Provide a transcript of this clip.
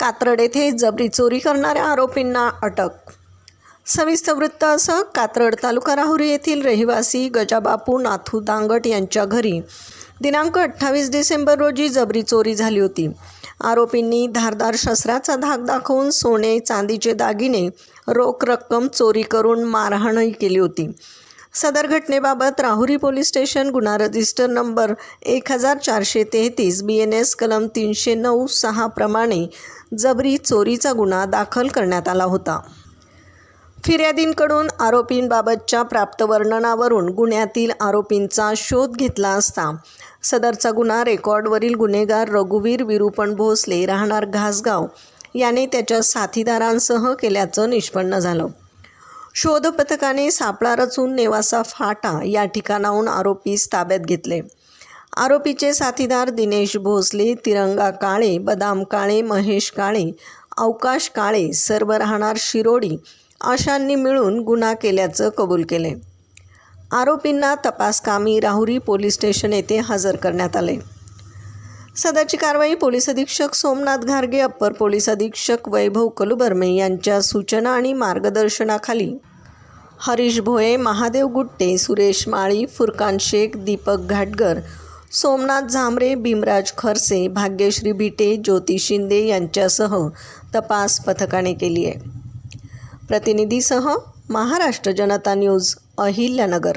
कात्रड येथे जबरी चोरी करणाऱ्या आरोपींना अटक. सविस्तर वृत्त असं कात्रड तालुका राहुरी येथील रहिवासी गजाबापू नाथू दांगट यांच्या घरी. दिनांक अठ्ठावीस डिसेंबर रोजी जबरी चोरी झाली होती. आरोपींनी धारदार शस्त्राचा धाक दाखवून सोने चांदीचे दागिने रोख रक्कम चोरी करून मारहाणही केली होती. सदर घटनेबाबत राहुरी पोलीस स्टेशन गुन्हा रजिस्टर नंबर एक हजार चारशे तेहतीस बी एन एस कलम तीनशे नऊ सहा प्रमाणे जबरी चोरीचा गुन्हा दाखल करण्यात आला होता. फिर्यादींकडून आरोपींबाबतच्या प्राप्त वर्णनावरून गुन्ह्यातील आरोपींचा शोध घेतला असता सदरचा गुन्हा रेकॉर्डवरील गुन्हेगार रघुवीर विरूपण भोसले राहणार घासगाव याने त्याच्या साथीदारांसह केल्याचं निष्पन्न झालं. शोध पथकाने सापळा रचून नेवासा फाटा या ठिकाणाहून आरोपीस ताब्यात घेतले. आरोपीचे साथीदार दिनेश भोसले तिरंगा काळे बदाम काळे महेश काळे अवकाश काळे सर्व राहणार शिरोडी अशांनी मिळून गुन्हा केल्याचं कबूल केले. आरोपींना तपासकामी राहुरी पोलीस स्टेशन येथे हजर करण्यात आले. सदरची कारवाई पोलीस अधीक्षक सोमनाथ घारगे अप्पर पोलीस अधीक्षक वैभव कलुबर्मे यांच्या सूचना आणि मार्गदर्शनाखाली. हरीश भोये महादेव गुट्टे सुरेश माळी फुरकान शेख दीपक घाटगर सोमनाथ झांबरे भीमराज खरसे भाग्यश्री भिटे ज्योती शिंदे यांच्यासह तपास पथकाने केली आहे. प्रतिनिधीसह महाराष्ट्र जनता न्यूज अहिल्यानगर.